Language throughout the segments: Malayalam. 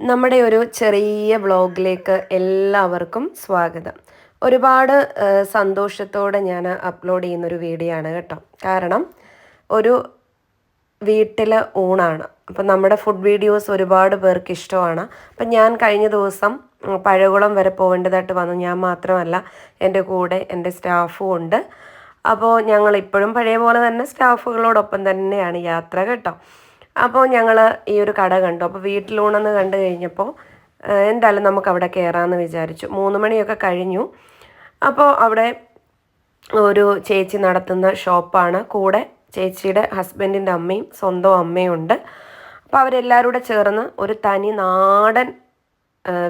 നമ്മുടെ ഒരു ചെറിയ വ്ളോഗിലേക്ക് എല്ലാവർക്കും സ്വാഗതം. ഒരുപാട് സന്തോഷത്തോടെ ഞാൻ അപ്ലോഡ് ചെയ്യുന്നൊരു വീഡിയോ ആണ് കേട്ടോ. കാരണം ഒരു വീട്ടിൽ ഊണാണ്. അപ്പം നമ്മുടെ ഫുഡ് വീഡിയോസ് ഒരുപാട് പേർക്ക് ഇഷ്ടമാണ്. അപ്പം ഞാൻ കഴിഞ്ഞ ദിവസം പഴകുളം വരെ പോകേണ്ടതായിട്ട് വന്നു. ഞാൻ മാത്രമല്ല എന്റെ കൂടെ എന്റെ സ്റ്റാഫും ഉണ്ട്. അപ്പോൾ ഞങ്ങൾ ഇപ്പോഴും പഴയ പോലെ തന്നെ സ്റ്റാഫുകളോടൊപ്പം തന്നെയാണ് യാത്ര കേട്ടോ. അപ്പോൾ ഞങ്ങൾ ഈ ഒരു കട കണ്ടു. അപ്പോൾ വീട്ടിലൂണെന്ന് കണ്ടു കഴിഞ്ഞപ്പോൾ എന്തായാലും നമുക്ക് അവിടെ കയറാമെന്ന് വിചാരിച്ചു. മൂന്ന് മണിയൊക്കെ കഴിഞ്ഞു. അപ്പോൾ അവിടെ ഒരു ചേച്ചി നടത്തുന്ന ഷോപ്പാണ്. കൂടെ ചേച്ചിയുടെ ഹസ്ബൻഡിന്റെ അമ്മയും സ്വന്തം അമ്മയും ഉണ്ട്. അപ്പോൾ അവരെല്ലാവരും കൂടെ ചേർന്ന് ഒരു തനി നാടൻ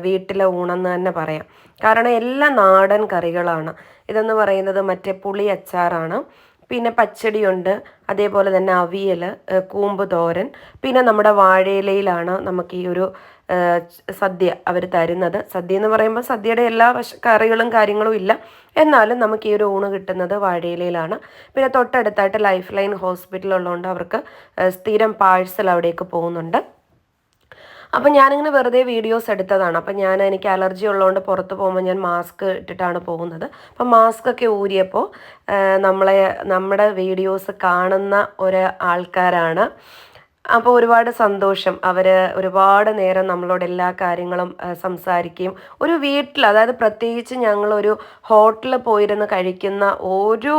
വീട്ടിലെ ഊണെന്ന് തന്നെ പറയാം. കാരണം എല്ലാ നാടൻ കറികളാണ്. ഇതെന്ന് പറയുന്നത് മറ്റേ പുളി അച്ചാറാണ് പിന്നെ പച്ചടിയുണ്ട് അതേപോലെ തന്നെ അവിയൽ കൂമ്പ് തോരൻ. പിന്നെ നമ്മുടെ വാഴയിലയിലാണ് നമുക്ക് ഈ ഒരു സദ്യ അവർ തരുന്നത്. സദ്യ എന്ന് പറയുമ്പോൾ സദ്യയുടെ എല്ലാ വശ കറികളും കാര്യങ്ങളും ഇല്ല. എന്നാലും നമുക്ക് ഈ ഒരു ഊണ് കിട്ടുന്നത് വാഴയിലയിലാണ്. പിന്നെ തൊട്ടടുത്തായിട്ട് ലൈഫ് ലൈൻ ഹോസ്പിറ്റൽ ഉള്ളതുകൊണ്ട് അവർക്ക് സ്ഥിരം പാഴ്സൽ അവിടേക്ക് പോകുന്നുണ്ട്. അപ്പം ഞാനിങ്ങനെ വെറുതെ വീഡിയോസ് എടുത്തതാണ്. അപ്പം ഞാൻ എനിക്ക് അലർജി ഉള്ളതുകൊണ്ട് പുറത്ത് പോകുമ്പോൾ ഞാൻ മാസ്ക് ഇട്ടിട്ടാണ് പോകുന്നത്. അപ്പം മാസ്ക് ഒക്കെ ഊരിയപ്പോൾ നമ്മളെ നമ്മുടെ വീഡിയോസ് കാണുന്ന ഒരു ആൾക്കാരാണ്. അപ്പോൾ ഒരുപാട് സന്തോഷം. അവർ ഒരുപാട് നേരം നമ്മളോട് എല്ലാ കാര്യങ്ങളും സംസാരിക്കുകയും ഒരു വീട്ടിൽ അതായത് പ്രത്യേകിച്ച് ഞങ്ങളൊരു ഹോട്ടലിൽ പോയിരുന്ന് കഴിക്കുന്ന ഒരു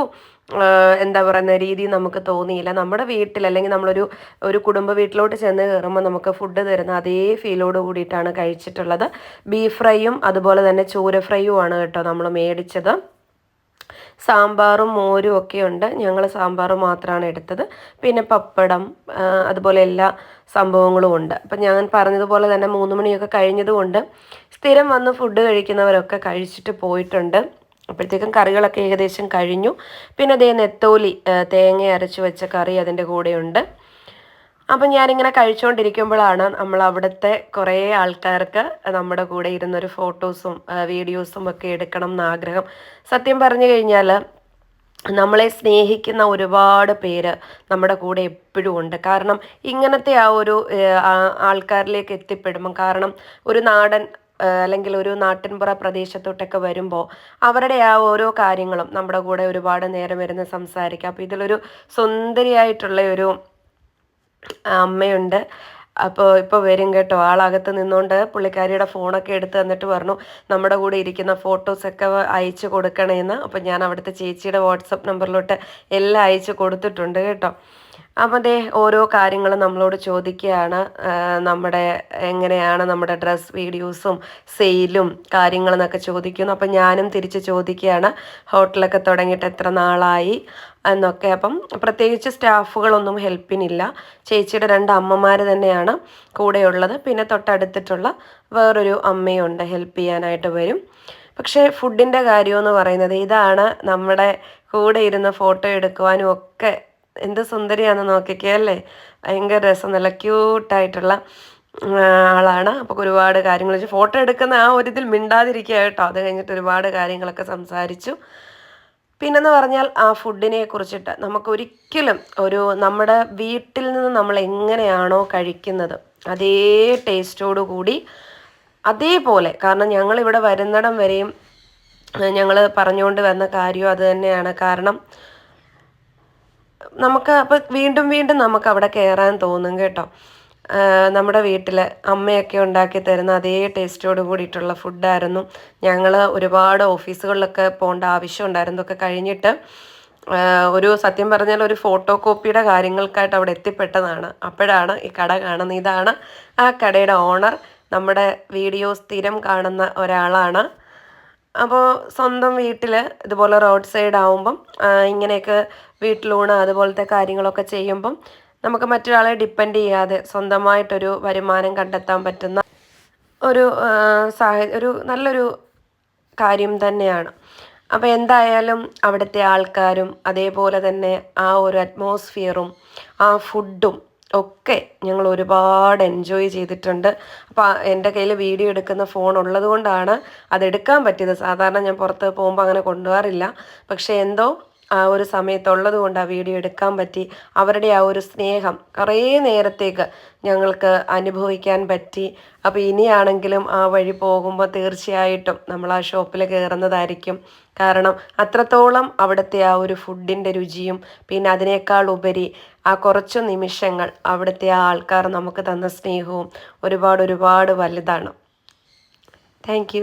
എന്താ പറയുന്ന രീതി നമുക്ക് തോന്നിയില്ല. നമ്മുടെ വീട്ടിൽ അല്ലെങ്കിൽ നമ്മളൊരു ഒരു കുടുംബ വീട്ടിലോട്ട് ചെന്ന് കയറുമ്പോൾ നമുക്ക് ഫുഡ് തരുന്ന അതേ ഫീലോട് കൂടിയിട്ടാണ് കഴിച്ചിട്ടുള്ളത്. ബീഫ് ഫ്രൈയും അതുപോലെ തന്നെ ചൂര ഫ്രൈയും ആണ് കേട്ടോ നമ്മൾ മേടിച്ചത്. സാമ്പാറും മോരും ഒക്കെ ഉണ്ട്. ഞങ്ങൾ സാമ്പാർ മാത്രമാണ് എടുത്തത്. പിന്നെ പപ്പടം അതുപോലെ എല്ലാ സംഭവങ്ങളും ഉണ്ട്. അപ്പം ഞാൻ പറഞ്ഞതുപോലെ തന്നെ മൂന്ന് മണിയൊക്കെ കഴിഞ്ഞതുകൊണ്ട് സ്ഥിരം വന്ന് ഫുഡ് കഴിക്കുന്നവരൊക്കെ കഴിച്ചിട്ട് പോയിട്ടുണ്ട്. അപ്പോഴത്തേക്കും കറികളൊക്കെ ഏകദേശം കഴിഞ്ഞു. പിന്നെ അതേ നെത്തോലി തേങ്ങ അരച്ച് വെച്ച കറി അതിന്റെ കൂടെയുണ്ട്. അപ്പം ഞാനിങ്ങനെ കഴിച്ചുകൊണ്ടിരിക്കുമ്പോഴാണ് നമ്മൾ അവിടുത്തെ കുറേ ആൾക്കാർക്ക് നമ്മുടെ കൂടെ ഇരുന്നൊരു ഫോട്ടോസും വീഡിയോസും ഒക്കെ എടുക്കണം എന്നാഗ്രഹം സത്യം പറഞ്ഞു കഴിഞ്ഞാൽ നമ്മളെ സ്നേഹിക്കുന്ന ഒരുപാട് പേര് നമ്മുടെ കൂടെ എപ്പോഴും ഉണ്ട്. കാരണം ഇങ്ങനത്തെ ആ ഒരു ആൾക്കാരിലേക്ക് എത്തിപ്പെടുമ്പം കാരണം ഒരു നാടൻ അല്ലെങ്കിൽ ഒരു നാട്ടിൻപുറ പ്രദേശത്തോട്ടൊക്കെ വരുമ്പോൾ അവരുടെ ആ ഓരോ കാര്യങ്ങളും നമ്മുടെ കൂടെ ഒരുപാട് നേരം ഇരുന്ന് സംസാരിക്കാം. അപ്പോൾ ഇതിലൊരു സുന്ദരിയായിട്ടുള്ള ഒരു അമ്മയുണ്ട്. അപ്പോൾ ഇപ്പോൾ വരും കേട്ടോ. ആളകത്ത് നിന്നുകൊണ്ട് പുള്ളിക്കാരിയുടെ ഫോണൊക്കെ എടുത്ത് തന്നിട്ട് പറഞ്ഞു നമ്മുടെ കൂടെ ഇരിക്കുന്ന ഫോട്ടോസൊക്കെ അയച്ചു കൊടുക്കണേന്ന്. അപ്പോൾ ഞാൻ അവിടുത്തെ ചേച്ചിയുടെ വാട്സപ്പ് നമ്പറിലോട്ട് എല്ലാം അയച്ചു കൊടുത്തിട്ടുണ്ട് കേട്ടോ. അപ്പോൾ ദേ ഓരോ കാര്യങ്ങളും നമ്മളോട് ചോദിക്കുകയാണ്. നമ്മുടെ എങ്ങനെയാണ് നമ്മുടെ ഡ്രസ് വീഡിയോസും സെയിലും കാര്യങ്ങളെന്നൊക്കെ ചോദിക്കുന്നു. അപ്പം ഞാനും തിരിച്ച് ചോദിക്കുകയാണ് ഹോട്ടലൊക്കെ തുടങ്ങിയിട്ട് എത്ര നാളായി? എന്നൊക്കെ. അപ്പം പ്രത്യേകിച്ച് സ്റ്റാഫുകളൊന്നും ഹെൽപ്പിനില്ല. ചേച്ചിയുടെ രണ്ട് അമ്മമാർ തന്നെയാണ് കൂടെയുള്ളത്. പിന്നെ തൊട്ടടുത്തിട്ടുള്ള വേറൊരു അമ്മയുണ്ട് ഹെൽപ്പ് ചെയ്യാനായിട്ട് വരും. പക്ഷേ ഫുഡിന്റെ കാര്യമെന്ന് പറയുന്നത് ഇതാണ്. നമ്മുടെ കൂടെ ഇരുന്ന് ഫോട്ടോ എടുക്കുവാനും ഒക്കെ എന്ത് സുന്ദരിയാന്ന് നോക്കിക്കേ അല്ലേ? ഭയങ്കര രസം. നല്ല ക്യൂട്ടായിട്ടുള്ള ആളാണ്. അപ്പോൾ ഒരുപാട് കാര്യങ്ങൾ ഫോട്ടോ എടുക്കുന്ന ആ ഒരു ഇതിൽ മിണ്ടാതിരിക്കുക കേട്ടോ. അത് കഴിഞ്ഞിട്ട് ഒരുപാട് കാര്യങ്ങളൊക്കെ സംസാരിച്ചു. പിന്നെന്ന് പറഞ്ഞാൽ ആ ഫുഡിനെ കുറിച്ചിട്ട് നമുക്കൊരിക്കലും ഒരു നമ്മുടെ വീട്ടിൽ നിന്ന് നമ്മൾ എങ്ങനെയാണോ കഴിക്കുന്നത് അതേ ടേസ്റ്റോടു കൂടി അതേപോലെ കാരണം ഞങ്ങൾ ഇവിടെ വരുന്നിടം വരെയും ഞങ്ങൾ പറഞ്ഞുകൊണ്ട് വന്ന കാര്യം അത് തന്നെയാണ്. കാരണം നമുക്ക് അപ്പോൾ വീണ്ടും വീണ്ടും നമുക്ക് അവിടെ കയറാൻ തോന്നും കേട്ടോ. നമ്മുടെ വീട്ടിലെ അമ്മയൊക്കെ ഉണ്ടാക്കി തരുന്ന അതേ ടേസ്റ്റോട് കൂടിയിട്ടുള്ള ഫുഡായിരുന്നു. ഞങ്ങൾ ഒരുപാട് ഓഫീസുകളിലൊക്കെ പോകേണ്ട ആവശ്യമുണ്ടായിരുന്നു ഒക്കെ കഴിഞ്ഞിട്ട് ഒരു സത്യം പറഞ്ഞാൽ ഒരു ഫോട്ടോ കോപ്പിയുടെ കാര്യങ്ങൾക്കായിട്ട് അവിടെ എത്തിപ്പെട്ടതാണ്. അപ്പോഴാണ് ഈ കട കാണുന്നത്. ഇതാണ് ആ കടയുടെ ഓണർ. നമ്മുടെ വീഡിയോ സ്ഥിരം കാണുന്ന ഒരാളാണ്. അപ്പോൾ സ്വന്തം വീട്ടിൽ ഇതുപോലെ റോഡ് സൈഡ് ആവുമ്പം ഇങ്ങനെയൊക്കെ വീട്ടിലൂണ് അതുപോലത്തെ കാര്യങ്ങളൊക്കെ ചെയ്യുമ്പം നമുക്ക് മറ്റൊരാളെ ഡിപ്പെൻഡ് ചെയ്യാതെ സ്വന്തമായിട്ടൊരു വരുമാനം കണ്ടെത്താൻ പറ്റുന്ന ഒരു സാഹ ഒരു നല്ലൊരു കാര്യം തന്നെയാണ്. അപ്പോൾ എന്തായാലും അവിടുത്തെ ആൾക്കാരും അതേപോലെ തന്നെ ആ ഒരു അറ്റ്മോസ്ഫിയറും ആ ഫുഡും ഒക്കെ ഞങ്ങൾ ഒരുപാട് എൻജോയ് ചെയ്തിട്ടുണ്ട്. അപ്പോൾ എന്റെ കയ്യിൽ വീഡിയോ എടുക്കുന്ന ഫോൺ ഉള്ളതുകൊണ്ടാണ് അതെടുക്കാൻ പറ്റിയത്. സാധാരണ ഞാൻ പുറത്ത് പോകുമ്പോൾ അങ്ങനെ കൊണ്ടുപോകാറില്ല. പക്ഷേ എന്തോ ആ ഒരു സമയത്തുള്ളത് കൊണ്ട് ആ വീഡിയോ എടുക്കാൻ പറ്റി. അവരുടെ ആ ഒരു സ്നേഹം കുറേ നേരത്തേക്ക് ഞങ്ങൾക്ക് അനുഭവിക്കാൻ പറ്റി. അപ്പോൾ ഇനിയാണെങ്കിലും ആ വഴി പോകുമ്പോൾ തീർച്ചയായിട്ടും നമ്മൾ ആ ഷോപ്പിൽ കയറുന്നതായിരിക്കും. കാരണം അത്രത്തോളം അവിടുത്തെ ആ ഒരു ഫുഡിന്റെ രുചിയും പിന്നെ അതിനേക്കാൾ ഉപരി ആ കുറച്ച് നിമിഷങ്ങൾ അവിടുത്തെ ആ ആൾക്കാർ നമുക്ക് തന്ന സ്നേഹവും ഒരുപാട് ഒരുപാട് വലുതാണ്. താങ്ക്